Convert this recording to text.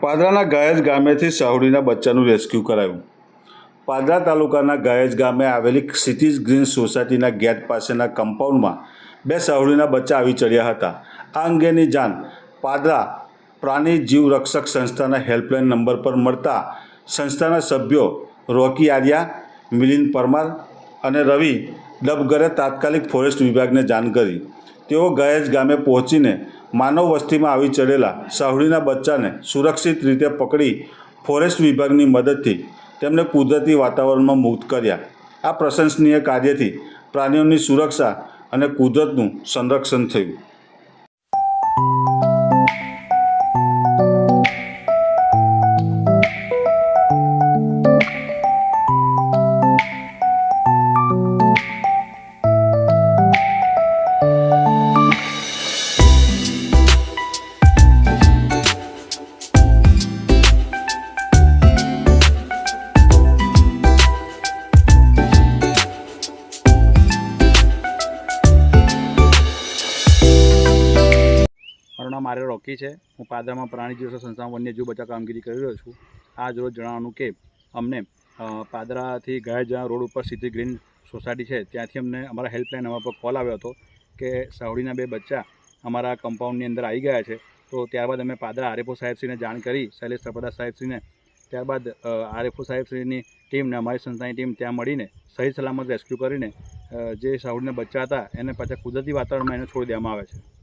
પાદરાના ગાયજ ગામેથી સાહુડીના બચ્ચાનું rescue કરાયું. પાદરા તાલુકાના ગાયજ ગામે આવેલી સિટીઝ ગ્રીન સોસાયટીના ગેટ પાસેના કમ્પાઉન્ડમાં બે સાહુડીના બચ્ચા આવી ચડ્યા હતા. આ અંગેની જાણ પાદરા પ્રાણી જીવ રક્ષક સંસ્થાના હેલ્પલાઇન નંબર પર મળતા સંસ્થાના સભ્યો રોકી આર્યા મિલિંદ પરમાર અને રવિ ડબગરે તાત્કાલિક ફોરેસ્ટ વિભાગને જાણ કરી. તેઓ ગયેજ ગામે પહોંચીને માનવ વસ્તીમાં આવી ચડેલા સાહુડીના બચ્ચાને સુરક્ષિત રીતે પકડી ફોરેસ્ટ વિભાગની મદદથી તેમને કુદરતી વાતાવરણમાં મુક્ત કર્યા. આ પ્રશંસનીય કાર્યથી પ્રાણીઓની સુરક્ષા અને કુદરતનું સંરક્ષણ થયું. નામ મારે રોકી છે. હું પાદરામાં પ્રાણી જીવ સંસ્થા વન્યજીવ બચાવ કામગીરી કરી રહ્યો છું. આજ રોજ જણાવવાનું કે અમને પાદરાથી ગાયજા રોડ ઉપર સીધી ગ્રીન સોસાયટી છે, ત્યાંથી અમને અમારા હેલ્પલાઇન અમારા પર કોલ આવ્યો હતો કે સાવડીના બે બચ્ચા અમારા કમ્પાઉન્ડની અંદર આવી ગયા છે. તો ત્યારબાદ અમે પાદરા આરેફો સાહેબશ્રીને જાણ કરી, શૈલેષ ત્રિપડા સાહેબશ્રીને. ત્યારબાદ આરેફો સાહેબશ્રીની ટીમ ને અમારી સંસ્થાની ટીમ ત્યાં મળીને સહી સલામત રેસ્ક્યુ કરીને જે સાવડીના બચ્ચા હતા એને પાછા કુદરતી વાતાવરણમાં એને છોડી દેવામાં આવે છે.